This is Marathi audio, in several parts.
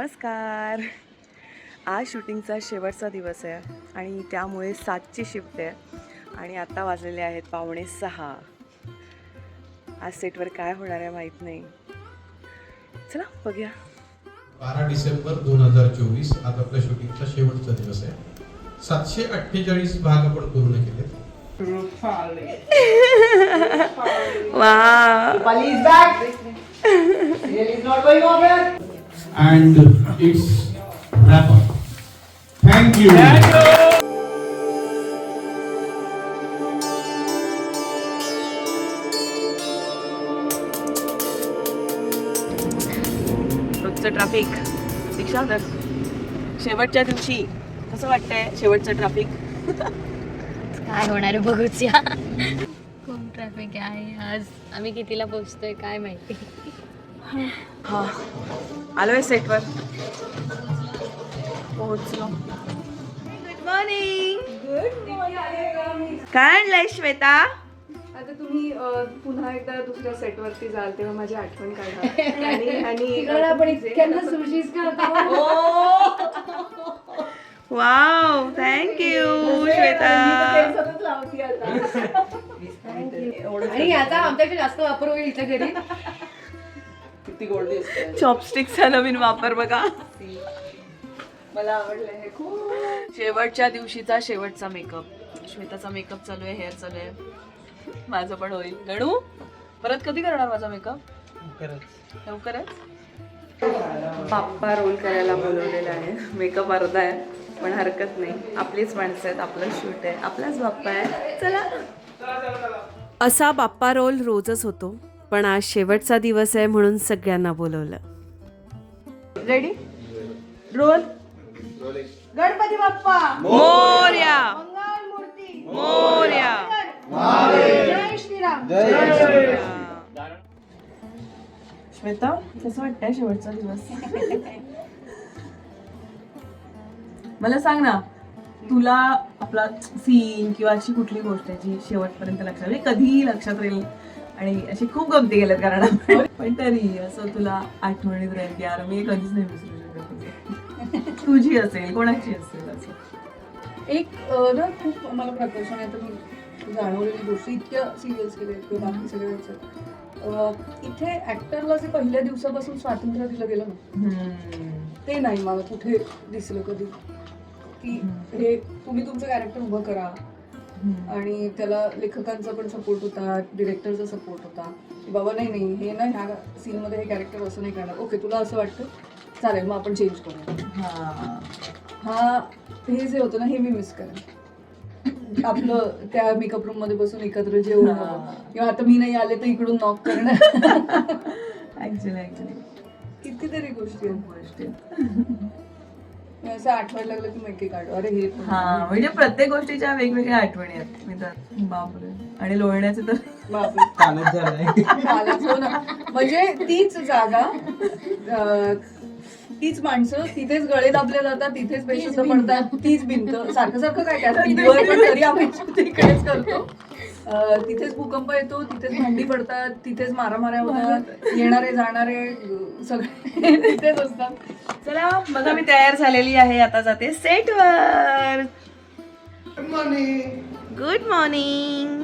नमस्कार. आज शूटिंगचा शेवटचा दिवस आहे आणि त्यामुळे सातची शिफ्ट आहे आणि आता वाजलेले आहेत पावणे सहा. आज सेटवर काय होणार आहे माहीत नाही. चला बघूया. बारा डिसेंबर दोन हजार चोवीस आज आपल्या शूटिंगचा शेवटचा दिवस आहे. सातशे अठ्ठेचाळीस भाग आपण पूर्ण केले वा And it's wrap up. Thank you. रोजचं ट्रॅफिक रिक्षा तर शेवटच्या दिवशी कसं वाटतंय शेवटचं ट्रॅफिक काय होणार आहे बघूच या. खूप ट्रॅफिक आहे आज. आम्ही कितीला पोहोचतोय काय माहिती. हा. आलोय सेटवर पोहोचलो. गुड मॉर्निंग काय आणलंय श्वेता? आता तुम्ही पुन्हा एकदा दुसऱ्या सेटवरती जाल तेव्हा माझी आठवण काढा. आणि आपण आता- सुशीच करतो वाव थँक्यू श्वेता. आणि याचा आमच्याकडे जास्त वापर होईल इथे घरी. किती गोड दिसते चॉपस्टिकचा नवीन वापर बघा. मला आवडलं हे खूप. शेवटच्या दिवशीचा शेवटचा मेकअप श्वेताचा मेकअप चालू आहे हेअर चालू आहे. माझं पण होईल. गणू परत कधी करणार माझा मेकअप लवकरच? बाप्पा रोल करायला बोलवलेला आहे. मेकअप अर्धा आहे पण हरकत नाही. आपलीच माणसं आहेत आपलं शूट आहे. आपलाच बाप्पा आहे. चला. असा बाप्पा रोल रोजच होतो. पण आज शेवटचा दिवस आहे म्हणून सगळ्यांना बोलवलं. Ready roll Ganpati Bappa. Morya. मंगल मूर्ती. मोर्या. जय श्रीराम. श्वेता कसं वाटतंय शेवटचा दिवस? मला सांग ना तुला आपला सीन किंवा अशी कुठली गोष्ट आहे जी शेवटपर्यंत लक्षात कधीही लक्षात राहील. आणि अशी खूप गमती गेल्यात कारण. पण तरी असं तुला आठवणीत राहील की यार मी कधीच नाही विसरू शकत तुझे. असेल कोणाची असेल असं एक ना खूप मला प्रकर्षण येतं मी जाणवलेली गोष्टी इतक्या सिरियल्स आहेत किंवा बाकी सगळ्या ह्याच्यात. अ, इथे ऍक्टरला जे पहिल्या दिवसापासून स्वातंत्र्य दिलं गेलं ना. ते नाही मला कुठे दिसलं कधी की हे तुम्ही तुमचं कॅरेक्टर उभं करा. आणि त्याला लेखकांचा पण सपोर्ट होता डिरेक्टरचा सपोर्ट होता. की बाबा नाही नाही हे ना ह्या सीनमध्ये हे कॅरेक्टर असं नाही करणार. ओके तुला असं वाटतं? चालेल मग आपण चेंज करू हा. हा हे जे होतं ना हे मी मिस करेन. आपलं त्या मेकअप रूममध्ये बसून एकत्र जेवणं. किंवा आता मी नाही आले तर इकडून नॉक करणं. ऍक्च्युली ऍक्च्युली कितीतरी गोष्टी आहेत. गोष्टी मी असं आठवायला लागलं की मैके काढू. अरे हे पण. हा म्हणजे प्रत्येक गोष्टीच्या वेगवेगळ्या आठवणी आहेत. मी तर बापरे. आणि लोळण्याचे तर बापरे. कालच हो ना. म्हणजे तीच जागा अं, तीच माणसं तिथेच गळे दाबले जातात तिथेच बेशुद्ध पडतात तीच भिंत. सारखं सारखं काय काय भिंतीवर पण तरी आम्ही तिकडेच करतो. तिथेच भूकंप येतो तिथेच भांडी पडतात तिथेच मारामाऱ्या होतात येणारे जाणारे सगळे तिथेच असतात. चला बघा मी तयार झालेली आहे आता जाते सेटवर. गुड मॉर्निंग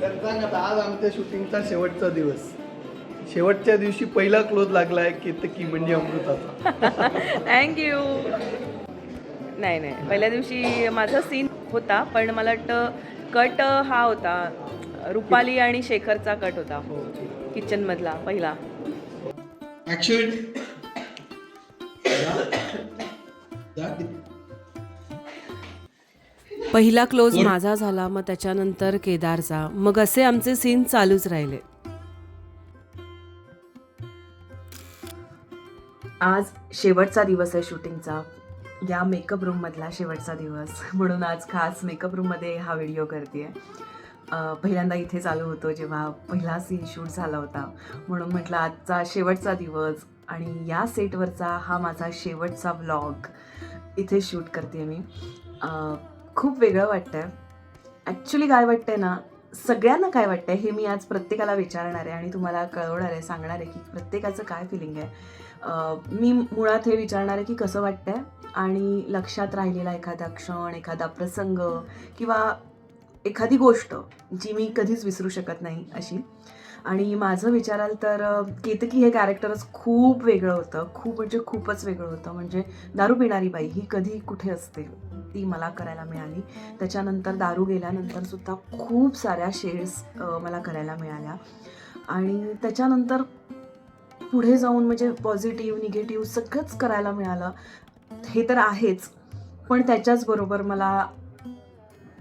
सांग आता आज आमच्या शूटिंगचा शेवटचा दिवस. शेवटच्या दिवशी पहिला क्लोज लागलाय केतकी म्हणजे अमृताचा. थँक्यू नाही नाही पहिल्या दिवशी माझा सीन होता पण मला वाटतं कट हा होता. रुपाली आणि शेखरचा कट होता. किचन मधला पहिला. पहिला क्लोज माझा झाला मग त्याच्यानंतर केदारचा. मग असे आमचे सीन चालूच राहिले. आज शेवटचा दिवस आहे शूटिंगचा या मेकअप रूममधला शेवटचा दिवस. म्हणून आज खास मेकअप रूममध्ये हा व्हिडिओ करते पहिल्यांदा इथे चालू होतो जेव्हा पहिला सीन शूट झाला होता. म्हणून म्हटलं आजचा शेवटचा दिवस आणि या सेटवरचा हा माझा शेवटचा व्लॉग इथे शूट करते मी. खूप वेगळं वाटतं आहे ॲक्च्युली काय वाटतंय ना सगळ्यांना काय वाटतंय हे मी आज प्रत्येकाला विचारणार आहे आणि तुम्हाला कळवणार आहे सांगणार आहे की प्रत्येकाचं काय फिलिंग आहे. मी मुळात हे विचारणार आहे की कसं वाटतंय? आणि लक्षात राहिलेला एखादा क्षण एखादा प्रसंग किंवा एखादी गोष्ट जी मी कधीच विसरू शकत नाही अशी. आणि माझं विचाराल तर केतकी हे कॅरेक्टरच खूप वेगळं होतं. खूप म्हणजे खूपच वेगळं होतं. म्हणजे दारू पिणारी बाई ही कधी कुठे असते ती मला करायला मिळाली. त्याच्यानंतर दारू गेल्यानंतर सुद्धा खूप साऱ्या शेड्स मला करायला मिळाल्या. आणि त्याच्यानंतर पुढे जाऊन म्हणजे पॉझिटिव्ह निगेटिव्ह सगळंच करायला मिळालं. हे तर आहेच. पण त्याच्याचबरोबर मला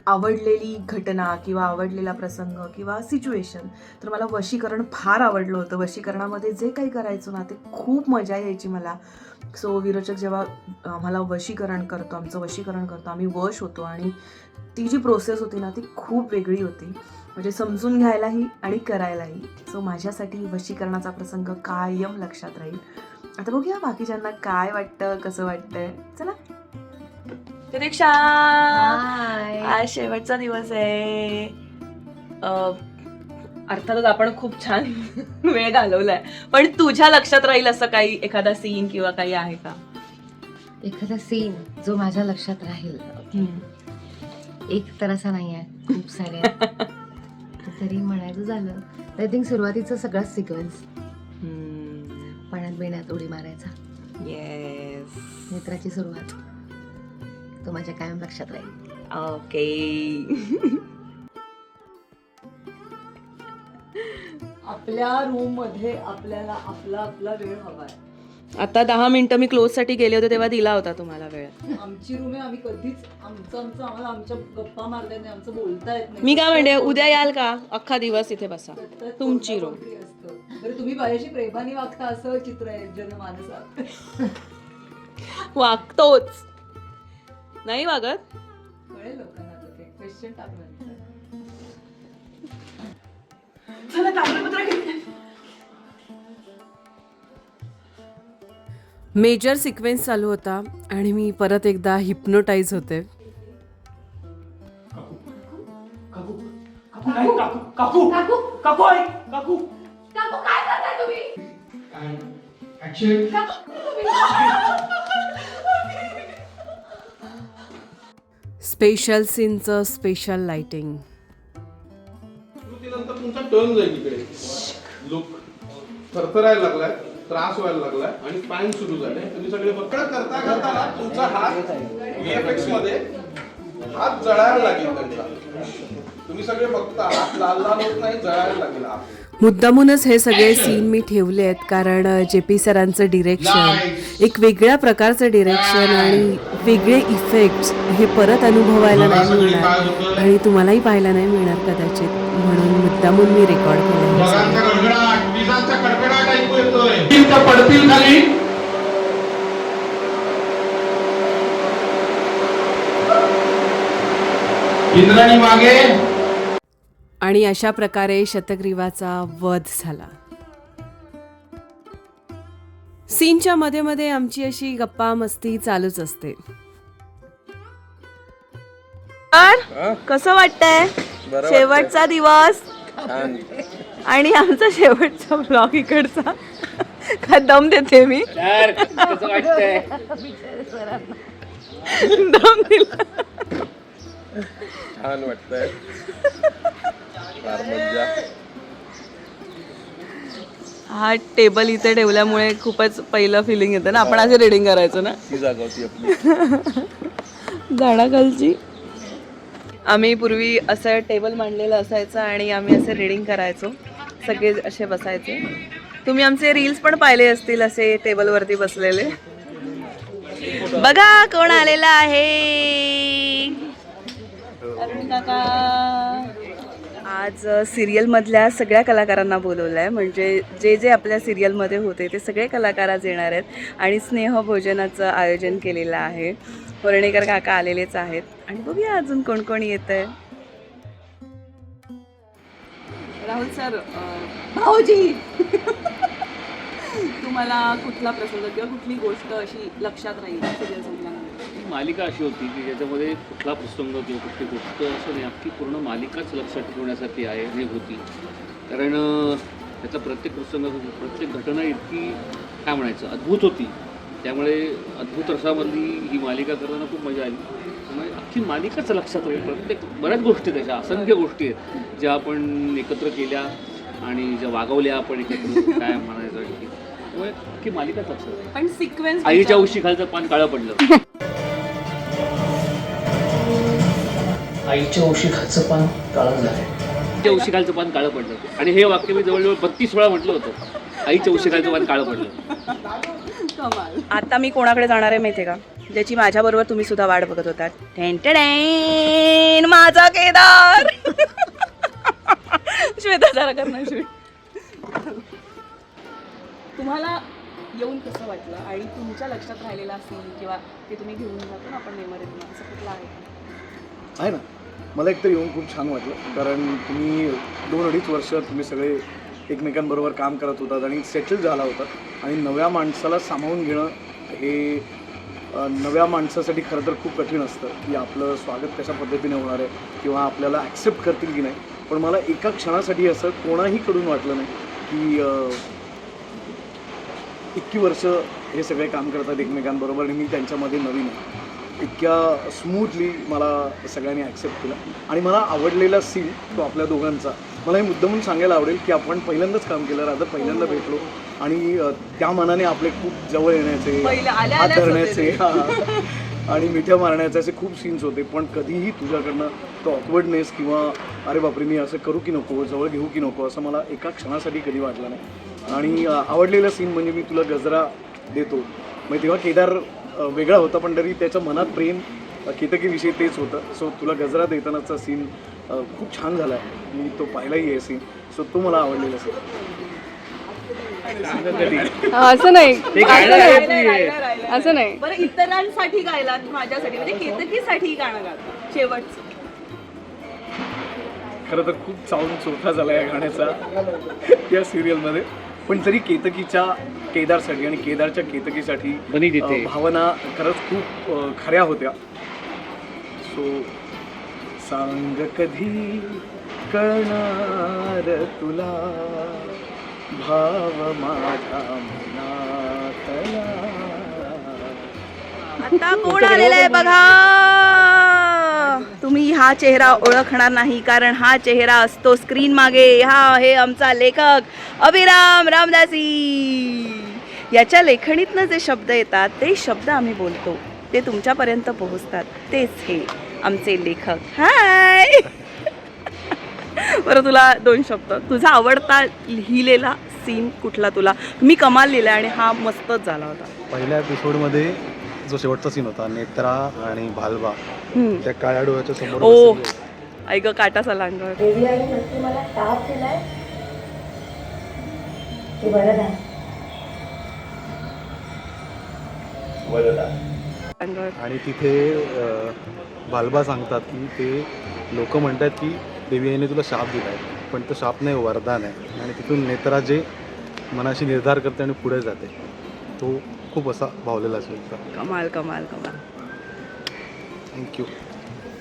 आवडलेली घटना किंवा आवडलेला प्रसंग किंवा सिच्युएशन तर मला वशीकरण फार आवडलं होतं. वशीकरणामध्ये जे काही करायचो ना ते खूप मजा यायची मला. सो विरोचक जेव्हा आम्हाला वशीकरण करतो आमचं वशीकरण करतो आम्ही वश होतो आणि ती जी प्रोसेस होती ना ती खूप वेगळी होती. म्हणजे समजून घ्यायलाही आणि करायलाही. सो माझ्यासाठी वशीकरणाचा प्रसंग कायम लक्षात राहील. आता बघूया बाकीच्यांना काय वाटतं कसं वाटतंय. चला. प्रतीक्षा! आज शेवटचा दिवस आहे. अर्थातच आपण खूप छान वेळ घालवलाय. पण तुझ्या लक्षात राहील असं काही एखादा सीन किंवा काही आहे का? एखादा सीन जो माझ्या लक्षात राहील. एक तर असा नाही आहे. खूप सारे. तर म्हणायचं झालं आय थिंक सुरुवातीचा सगळा सिक्वेन्स पाण्यात बिण्यात उडी मारायचा. येस मित्राची सुरुवात. तो माझ्या कायम लक्षात राहील. ओके आपल्या रूममध्ये आपल्याला आपला आपला वेळ हवाय. आता दहा मिनिटं मी क्लोजसाठी गेले होते तेव्हा दिला होता तुम्हाला वेळ. आमची रूम आहे आम्ही कधीच आमचं आमचं आम्हाला आमच्या गप्पा मारता येत नाही आमचं बोलता येत नाही. मी काय म्हणते उद्या याल का? अख्खा दिवस इथे बसा. सतत तुमची असतं. बरं तुम्ही माझ्याशी प्रेमाने वागता असं चित्र आहे जनमानसात. वागतोच. नाही वागत? कळेल लोकांना आता ते. क्वेश्चन टाकलं मेजर सिक्वेन्स चालू होता आणि मी परत एकदा हिप्नोटाईज होते. स्पेशल सीनचं स्पेशल लाइटिंग तुमचा टर्न जाईल इकडे. लुक थरथरायला लागलाय. त्रास व्हायला लागलाय आणि पॅन सुरू झाले. तुम्ही सगळे पकड करता करता ना तुमचा हात VFX मध्ये हात जळायला लागेल त्यांचा. तुम्ही सगळे बघता हात लाल लाल होत नाही जळायला लागेल मुद्दामूनच हे सगळे सीन मी ठेवले आहेत कारण जे पी सरांचं डिरेक्शन एक वेगळ्या प्रकारचं डिरेक्शन आणि वेगळे इफेक्ट्स हे परत अनुभवायला नाही मिळणार आणि तुम्हालाही पाहायला नाही मिळणार कदाचित. म्हणून मुद्दामून मी रेकॉर्ड केलं येतोय पडतील खाली इंद्राणी मागे. आणि अशा प्रकारे शतग्रीवाचा वध झाला. सीनच्या मध्ये मध्ये आमची अशी गप्पा मस्ती चालूच असते. तर कसं वाटतंय? शेवटचा दिवस. आणि आमचा शेवटचा ब्लॉग इकडचा. का दम देते मी. दम दिला. छान वाटतंय. फार मज्जा. हा टेबल इथे ठेवल्यामुळे खूपच पहिलं फिलिंग येतं ना. आपण असे रिडिंग करायचो ना. ती जागा होती आपली. झाडाखालची. आम्ही पूर्वी असं टेबल मांडलेलं असायचं आणि आम्ही असे रिडिंग करायचो. सगळे असे बसायचे. तुम्ही आमचे रील्स पण पाहिले असतील असे टेबलवरती बसलेले. बघा कोण आलेला आहे. अरुण काका. आज सिरियलमधल्या सगळ्या कलाकारांना बोलवलं आहे म्हणजे जे जे आपल्या सिरियलमध्ये होते ते सगळे कलाकार आज येणार आहेत. आणि स्नेहभोजनाचं आयोजन केलेलं आहे. वर्णेकर काका आलेलेच आहेत. आणि बघूया अजून कोण कोण येत आहे राहुल सर भाऊजी! तुम्हाला कुठला प्रसंग किंवा कुठली गोष्ट अशी लक्षात राहील सिरियल संपल्यानंतर मालिका अशी होती की ज्याच्यामध्ये कुठला प्रसंग किंवा कुठली गोष्ट असं नाही अख्खी पूर्ण मालिकाच लक्षात ठेवण्यासाठी आहे हे होती. कारण त्याचा प्रत्येक प्रसंग प्रत्येक घटना इतकी काय म्हणायचं अद्भुत होती. त्यामुळे अद्भुत रसामधली ही मालिका करताना खूप मजा आली. त्यामुळे अख्खी मालिकाच लक्षात राहील प्रत्येक बऱ्याच गोष्टी त्याच्या असंख्य गोष्टी आहेत. ज्या आपण एकत्र केल्या आणि ज्या वागवल्या आपण एकत्र काय म्हणायचं की त्यामुळे अख्खी मालिकाच लक्षात राहील पण सिक्वेन्स आईच्या उशी खालचं पान काळं पडलं. आईच्या उशी खालचं पान काळं झालंय. आईच्या उशी खालचं पान काळं पडलं. आणि हे वाक्य मी जवळजवळ बत्तीस वेळा म्हटलं होतं. आईच्या उशी खालचं पान काळं पडलं. आता मी कोणाकडे जाणार आहे माहितीये का? ज्याची माझ्याबरोबर तुम्ही सुद्धा वाट बघत होता टेंटेन माझा केदार. श्वेता जरा करणार श्वेत. तुम्हाला येऊन कसं वाटलं? आणि तुमच्या लक्षात राहिलेला असेल किंवा ते तुम्ही घेऊन जातो ना आपण मेमरीतून असं कुठलं आहे? आहे ना. मला एकतर येऊन खूप छान वाटलं. कारण तुम्ही दोन अडीच वर्ष तुम्ही सगळे एकमेकांबरोबर काम करत होतात आणि सेटल झाला होता. आणि नव्या माणसाला सामावून घेणं हे नव्या माणसासाठी खरं तर खूप कठीण असतं की आपलं स्वागत कशा पद्धतीने होणार आहे किंवा आपल्याला ॲक्सेप्ट करतील की नाही. पण मला एका क्षणासाठी असं कोणाही कडून वाटलं नाही की इतकी वर्ष हे सगळे काम करतात एकमेकांबरोबर आणि मी त्यांच्यामध्ये नवीन आहे. इतक्या स्मूथली मला सगळ्यांनी ॲक्सेप्ट केलं. आणि मला आवडलेला सीन तो आपल्या दोघांचा. मला हे मुद्दामून सांगायला आवडेल की आपण पहिल्यांदाच काम केलं राधा पहिल्यांदा भेटलो. आणि त्या मनाने आपले खूप जवळ येण्याचे हात धरण्याचे. आणि मिठ्या मारण्याचे असे खूप सीन्स होते पण कधीही तुझ्याकडनं तो ऑकवर्डनेस किंवा अरे बापरे मी असं करू की नको जवळ घेऊ की नको असं मला एका क्षणासाठी कधी वाटलं नाही. आणि आवडलेला सीन म्हणजे मी तुला गजरा देतो. म्हणजे तेव्हा केदार वेगळा होता पण तरी त्याच्या मनात प्रेम केतकीविषयी तेच होतं. सो तुला गजरा देतानाचा सीन खूप छान झाला. आहे मी तो पाहिलाही आहे सीन सो तो मला आवडलेला सीन असं नाही. असं नाही. असं नाही. बरं इतरांसाठी गायलात माझ्यासाठी म्हणजे केतकीसाठी गाणं गात शेवटचं. खरं तर खूप साऊंड चोथा झाला या गाण्याचा या सिरियलमध्ये पण तरी केतकीच्या केदारसाठी आणि केदारच्या केतकीसाठी बनी तिथे. अ, भावना खरंच खूप अ, खऱ्या होत्या. सो सांग कधी कळणार तुला? भाव माझा मनातला आता कोण आलेला आहे बघा? तुम्ही हा चेहरा ओळखणार नाही कारण हा चेहरा असतो स्क्रीन मागे. हा आहे आमचा लेखक अभिराम रामदासी. याच्या लेखणीतनं जे शब्द येतात ते शब्द आम्ही बोलतो. ते तुमच्यापर्यंत पोहोचतात. तेच हे आमचे लेखक. हाय बरं तुला दोन शब्द. तुझा आवडता लिहिलेला सीन कुठला तुला? मी कमाल लिहिला आणि हा मस्तच झाला होता. पहिल्या एपिसोडमध्ये जो शेवटचा सीन होता नेत्रा आणि भालवा हम्म. त्या काळ्या डोळ्याच्या समोर ओ बसलेले. ऐक काटा सलांगर देवी आई नक्की मला ताप दिलाय. की बरं आहे अंगावर. आणि तिथे अ, भालबा सांगतात की ते लोक म्हणतात की देवी आईने तुला शाप दिलाय पण तो शाप नाही वरदान आहे. आणि तिथून नेत्रा जे मनाशी निर्धार करते आणि पुढे जाते. तो खूप असा भावलेला असेल कमाल कमाल कमाल. थँक्यू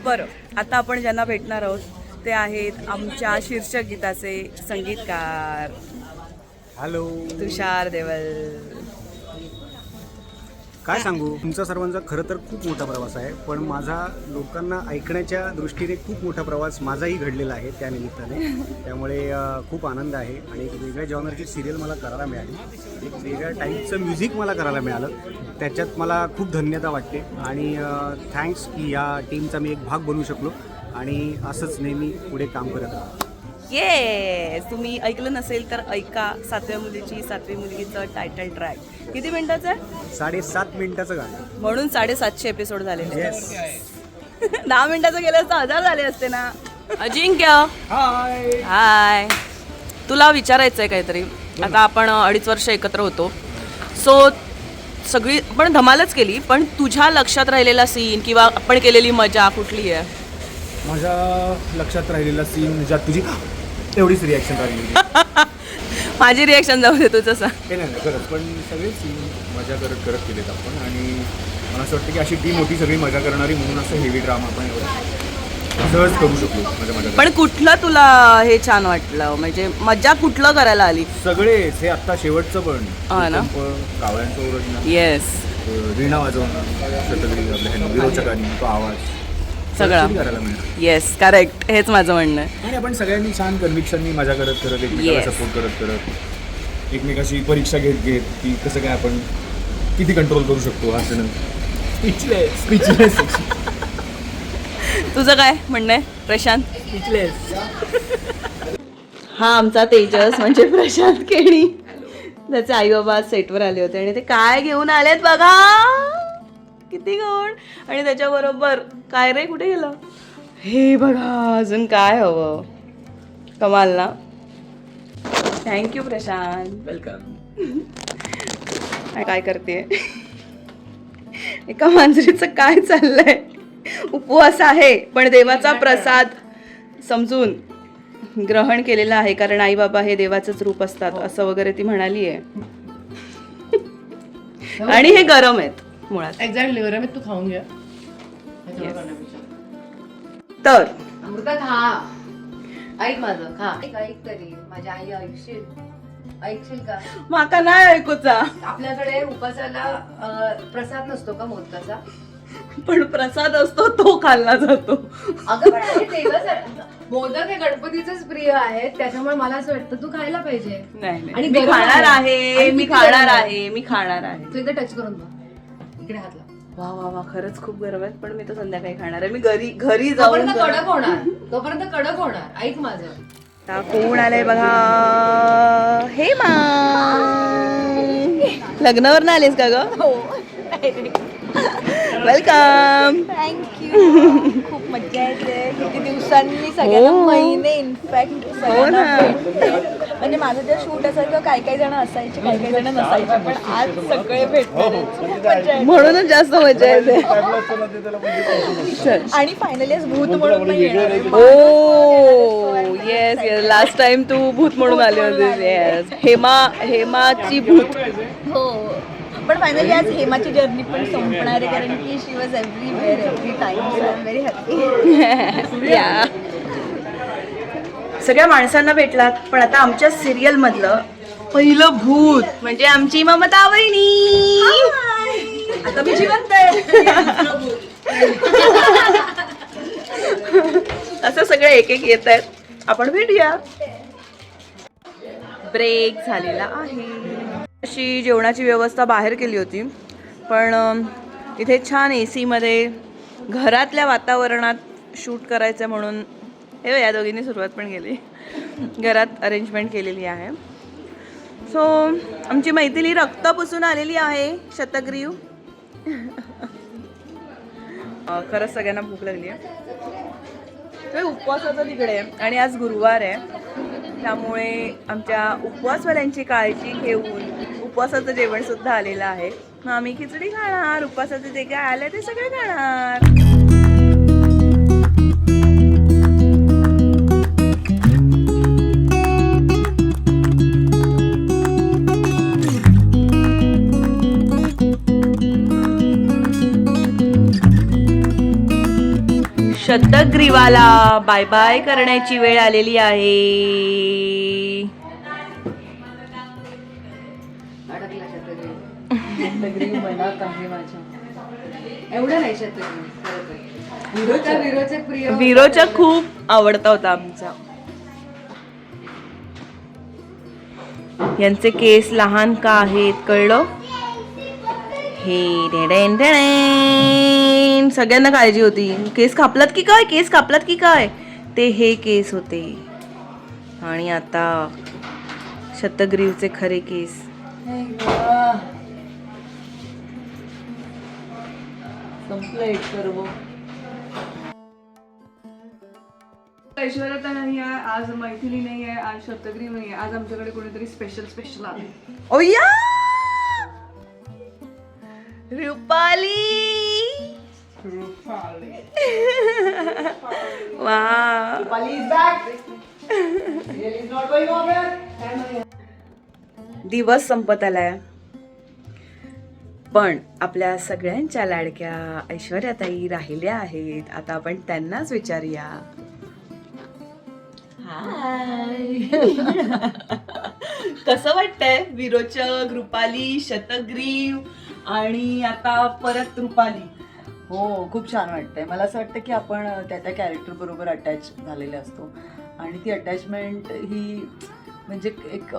बरं आता आपण ज्यांना भेटणार आहोत ते आहेत आमच्या शीर्षक गीताचे संगीतकार. हॅलो तुषार देवल. काय सांगू? तुमचा सर्वांचा खरं तर खूप मोठा प्रवास आहे पण माझा लोकांना ऐकण्याच्या दृष्टीने खूप मोठा प्रवास माझाही घडलेला आहे त्या निमित्ताने. त्यामुळे खूप आनंद आहे आणि एक वेगळ्या जॉनरची सिरियल मला करायला मिळाली. एक वेगळ्या टाईपचं म्युझिक मला करायला मिळालं. त्याच्यात मला खूप धन्यता वाटते आणि थँक्स की या टीमचा मी एक भाग बनू शकलो आणि असंच नेहमी पुढे काम करत राहा. ये तुम्ही ऐकलं नसेल तर ऐका सातव्या मुलीची सातवी मुलगीचं टायटल ट्रॅक किती मिनिटाचं? आहे साडेसात मिनिटाचं गाणं. म्हणून साडेसातशे एपिसोड झालेले आहेत. येस दहा मिनिटाचं गेलं असतं हजार झाले असते ना. अजिंक्य. हाय तुला विचारायचं आहे काहीतरी आता आपण अडीच वर्ष एकत्र होतो. सो सगळी पण धमालच केली पण तुझ्या लक्षात राहिलेला सीन किंवा आपण केलेली मजा कुठली आहे? माझ्या लक्षात राहिलेला सीन ज्यात तुझी एवढीच रिॲक्शन राहिली माझी रिॲक्शन जाऊ दे तुझं सांग. ते नाही नाही, खरंच. पण सगळे सीन मजा करत करत केलेत आपण. आणि मला असं वाटतं की अशी ती मोठी सगळी मजा करणारी म्हणून असं हेवी ड्रामा आपण एवढं सहज करू शकलो मजा पण कुठलं तुला हे छान वाटलं? म्हणजे मजा कुठलं करायला आली? सगळेच हे आत्ता शेवटचं पण. हा ना? भूकंप, कावळ्यांचं ओरडणं येस वीणा वाजवणं शतगरी आपल्या विरोचकांनी तो आवाज. सगळा. येस करेक्ट हेच माझं म्हणणं आहे. आणि आपण सगळ्यांनी छान कन्व्हिक्शननी मजा करत करत एकमेकाला Yes. सपोर्ट करत करत एकमेकाशी परीक्षा घेत घेत की कसं काय आपण किती कंट्रोल करू शकतो हसणं स्पीचलेस स्पीचलेस तुझं काय म्हणणं आहे प्रशांत? हा आमचा तेजस म्हणजे प्रशांत केणी त्याचे आई बाबा आज सेटवर आले होते आणि ते काय घेऊन आलेत बघा! किती गौण आणि त्याच्याबरोबर काय रे कुठे गेलं? हे बघा अजून काय हवं? कमाल ना? थँक्यू प्रशांत. वेलकम काय करते एका मांजरीचं काय चाललंय? उपवास आहे पण देवाचा प्रसाद समजून ग्रहण केलेला आहे कारण आई बाबा हे देवाचंच रूप असतात असं वगैरे ती म्हणाली आहे आणि हे गरम आहेत. मुळात. एक्झॅक्टली बरं मी तू खाऊन घ्या तर अमृता खा. ऐक माझं खा. ऐक ऐक तरी. माझ्या आई ऐकशील? ऐकशील का? माका नाही ऐकूचा. आपल्याकडे उपासाला अं, प्रसाद नसतो का मोदकाचा? पण प्रसाद असतो तो खाल्ला जातो. अगं पण हे देवासाठी मोदक हे गणपतीचेच प्रिय आहेत त्याच्यामुळे मला असं वाटतं तू खायला पाहिजे. नाही नाही. आणि मी गरम खाणार आहे. आहे आणि मी किती खाणार गरम आहे. आहे मी खाणार आहे. तू एकदा टच करून बघ. इकडे हात लाव. वा वा वा खरंच खूप गरम आहेत पण मी तर संध्याकाळी खाणार आहे. मी घरी घरी जाऊन तोपर्यंत कडक होणार. तोपर्यंत कडक होणार. ऐक माझं. आता कोण आलंय बघा? हे मा लग्नावर ना आलीस का ग? वेलकम थँक्यू खूप मजा येते किती दिवसांनी सगळ्यांना हो. महिने इनफॅक्ट हो सगळ्यांना ना. भेटते म्हणजे माझं जे शूट असायचं काही काही जण असायचे काही काही जण नसायचे पण आज सगळे. खूप मजा येते. म्हणूनच जास्त मजा येते. आणि फायनली आज भूत म्हणून पण येणार आहे. Oh yes yes last time तू भूत म्हणून आली होतीस येस हेमा हेमाची भूत हो पण फायनली आज हेमाची जर्नी पण संपणार आहे कारण की she was everywhere every time so I am very happy या सगळ्या माणसांना भेटलात पण आता आमच्या सिरियल मधलं पहिलं भूत म्हणजे आमची ममता वहिनी. आता मी जिवंत आहे. असं सगळे एक एक येत आहेत. आपण भेटूया. ब्रेक झालेला आहे. अशी जेवणाची व्यवस्था बाहेर केली होती. पण इथे छान ए सीमध्ये घरातल्या वातावरणात शूट करायचं म्हणून हे या दोघींनी सुरुवात पण केली. घरात अरेंजमेंट केलेली आहे. सो आमची मैथिली रक्त पुसून आलेली आहे शतग्रीव. खरंच सगळ्यांना भूक लागली आहे. उपवास उपवासाचं तिकडे आणि आज गुरुवार आहे. त्यामुळे आमच्या उपवासवाल्यांची काळजी घेऊन उपवासाचं जेवण सुद्धा आलेलं आहे. मग आम्ही खिचडी खाणार उपवासाचं जे काय आलं ते सगळे खाणार. शतग्रीवाला बाय बाय करण्याची वेळ आलेली आहे. विरोचक खूप आवडता होता आमचा. यांचे केस लहान का आहेत कळलं? हे. सगळ्यांना काळजी होती. केस कापलात की काय? केस कापलात की काय? ते हे केस होते. आणि आता शतग्रीवचे खरे केस. ऐश्वर्या तर नाही आहे. आज मैथिली नाही आहे. आज शतग्रीव नाही आहे. आज आमच्याकडे कोणीतरी स्पेशल स्पेशल आले ओया रुपाली वा दिवस संपत आलाय. पण आपल्या सगळ्यांच्या लाडक्या ऐश्वर्याताई राहिल्या आहेत. आता आपण त्यांनाच विचारूया. हाय कसं वाटतंय? विरोचक रुपाली शतग्रीव आणि आता परत रुपाली. हो खूप छान वाटतंय. मला असं वाटतं की आपण त्या त्या कॅरेक्टर बरोबर अटॅच झालेले असतो. आणि ती अटॅचमेंट ही म्हणजे एक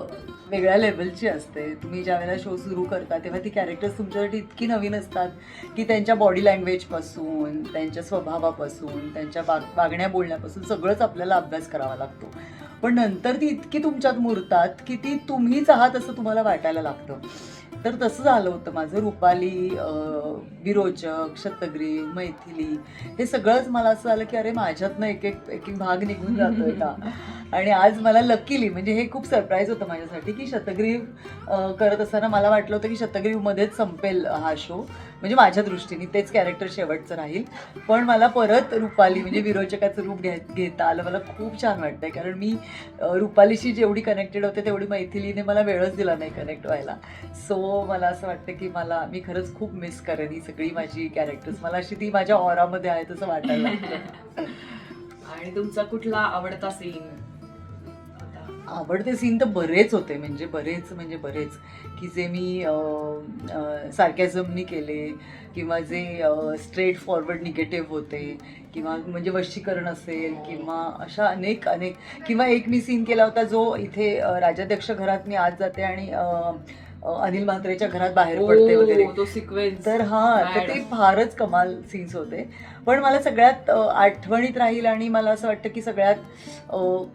वेगळ्या लेवलची असते. तुम्ही ज्या वेळेला शो सुरू करता तेव्हा ती कॅरेक्टर्स तुमच्यासाठी इतकी नवीन असतात की त्यांच्या बॉडी लँग्वेजपासून त्यांच्या स्वभावापासून त्यांच्या वाग वागण्या बोलण्यापासून सगळंच आपल्याला अभ्यास करावा लागतो. पण नंतर ती इतकी तुमच्यात मुरतात की ती तुम्हीच आहात असं तुम्हाला वाटायला लागतं. तर तसं झालं होतं माझं. रुपाली विरोचक शतग्रीव मैथिली हे सगळंच मला असं झालं की अरे माझ्यातनं एक एक एक एक भाग निघून जातोय का? आणि आज मला लकीली म्हणजे हे खूप सरप्राईज होतं माझ्यासाठी की शतग्रीव करत असताना मला वाटलं होतं की शतग्रीवमध्येच संपेल हा शो म्हणजे माझ्या दृष्टीने तेच कॅरेक्टर शेवटचं राहील. पण मला परत रुपाली म्हणजे विरोचकाचं रूप घ्या घेता आलं. मला खूप छान वाटतंय. कारण मी रुपालीशी जेवढी कनेक्टेड होते तेवढी मैथिलीने मला वेळच दिला नाही कनेक्ट व्हायला. सो मला असं वाटतं की मला मी खरंच खूप मिस करेन ही सगळी माझी कॅरेक्टर्स मला अशी ती माझ्या ऑरामध्ये आहे तसं वाटायला लागतं. आणि तुमचा कुठला आवडता सीन आवडते सीन तर बरेच होते म्हणजे बरेच म्हणजे बरेच. की जे मी सार्कॅझमनी केले किंवा जे स्ट्रेट फॉरवर्ड निगेटिव्ह होते किंवा म्हणजे वशीकरण असेल किंवा अशा अनेक अनेक. किंवा एक मी सीन केला होता जो इथे राजाध्यक्ष घरात मी आज जाते आणि अनिल म्हात्रेच्या घरात बाहेर पडते वगैरे. तो सिक्वेन्स तर हा तर ते फारच कमाल सीन्स होते. पण मला सगळ्यात आठवणीत राहील आणि मला असं वाटतं की सगळ्यात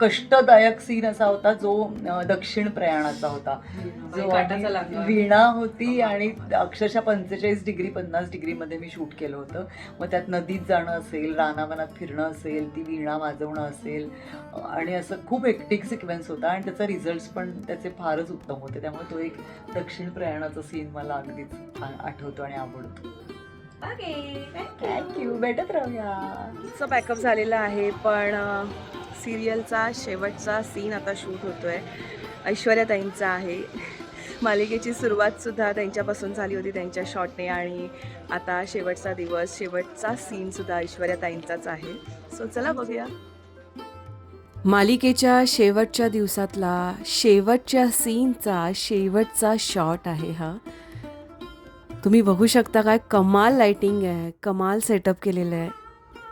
कष्टदायक सीन असा होता जो दक्षिण प्रयाणाचा होता. जो. वीणा होती आणि अक्षरशः पंचेचाळीस डिग्री पन्नास डिग्रीमध्ये मी शूट केलं होतं. मग त्यात नदीत जाणं असेल रानावनात फिरणं असेल ती वीणा वाजवणं असेल आणि असं खूप हेक्टिक सिक्वेन्स होता आणि त्याचा रिझल्ट्स पण त्याचे फारच उत्तम होते. त्यामुळे तो एक दक्षिण प्रयाणाचा सीन मला अगदीच आठवतो आणि आवडतो. भेटत राहूया चा बॅकअप झालेला आहे पण सिरियलचा शेवटचा सीन आता शूट होतोय. ऐश्वर्याताईंचा आहे. मालिकेची सुरुवातसुद्धा त्यांच्यापासून झाली होती त्यांच्या शॉटने आणि आता शेवटचा दिवस शेवटचा सीनसुद्धा ऐश्वर्याताईंचाच आहे. सो चला बघूया. मालिकेच्या शेवटच्या दिवसातला शेवटच्या सीनचा शेवटचा शॉट आहे हा. तुम्ही बघू शकता काय कमाल लाइटिंग आहे कमाल सेटअप केलेलं आहे.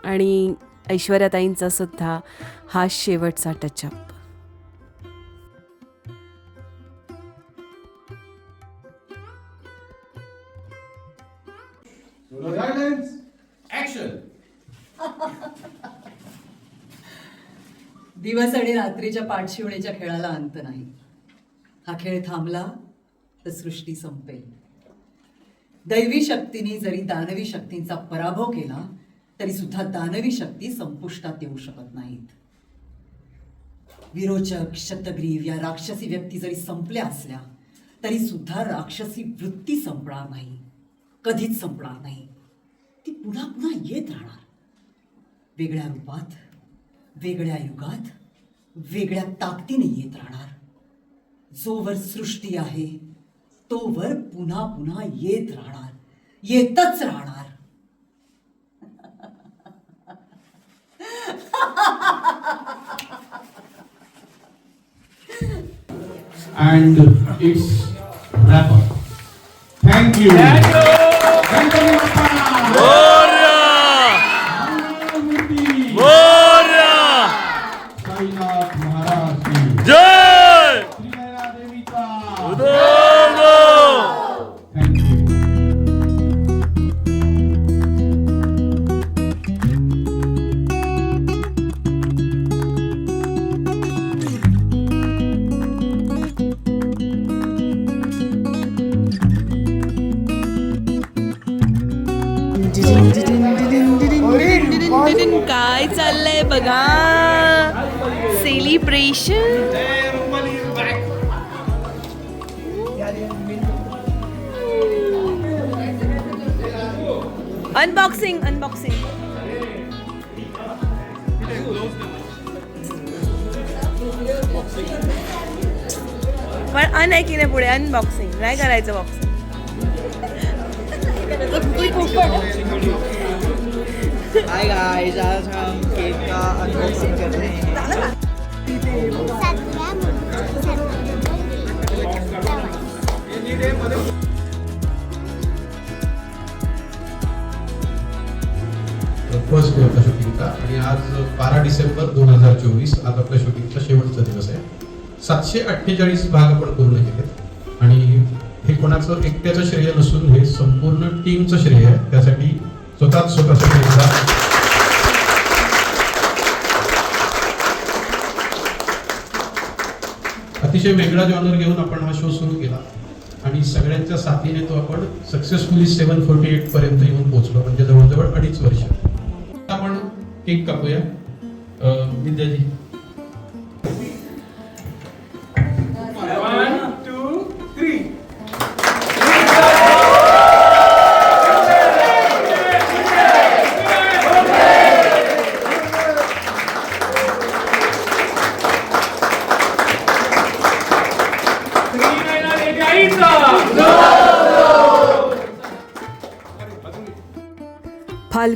आणि ऐश्वर्याताईंचा सुद्धा हा शेवटचा टचअप दिवस आणि रात्रीच्या पाठशिवणीच्या खेळाला अंत नाही. हा खेळ थांबला तर सृष्टी संपेल. दैवी शक्तीने जरी दानवी शक्तींचा पराभव केला तरी सुद्धा दानवी शक्ती संपुष्टात येऊ शकत नाहीत. विरोचक शतग्रीव या राक्षसी व्यक्ती जरी संपल्या असल्या तरी सुद्धा राक्षसी वृत्ती संपणार नाही. कधीच संपणार नाही. ती पुन्हा पुन्हा येत राहणार. वेगळ्या रूपात वेगळ्या युगात वेगळ्या ताकदीने येत राहणार. जोवर सृष्टी आहे तोवर पुन्हा पुन्हा येत राहणार येतच राहणार and it's wrap up. Thank you. पण अन आहे की नाही पुढे? अनबॉक्सिंग नाही करायचं बॉक्सिंग हाय गाइस आज हम केक का अनबॉक्सिंग कर रहे हैं। फर्स्ट होता. आणि आज बारा डिसेंबर दोन हजार चोवीस आज आपल्या शूटिंगचा शेवटचा दिवस आहे. सातशे अठ्ठेचाळीस भाग आपण पूर्ण केलेत. आणि हे कोणाचं? एकट्याचं श्रेय नसून हे संपूर्ण टीमचं श्रेय आहे. त्यासाठी स्वतःच स्वतःसाठी एकदा अतिशय वेगळा जॉनर घेऊन आपण हा शो सुरू केला. आणि सगळ्यांच्या साथीने तो आपण सक्सेसफुली सेवन फोर्टी एट पर्यंत येऊन पोहोचलो. म्हणजे जवळजवळ अडीच वर्ष. आपण केक कापूया अं, विद्याजी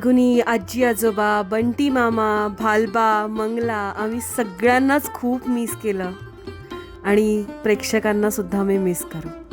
फाल्गुनी आजी आजोबा बंटी मामा भालबा मंगला आम्ही सगळ्यांनाच खूप मिस केलं. आणि प्रेक्षकांना सुद्धा मी मिस करू.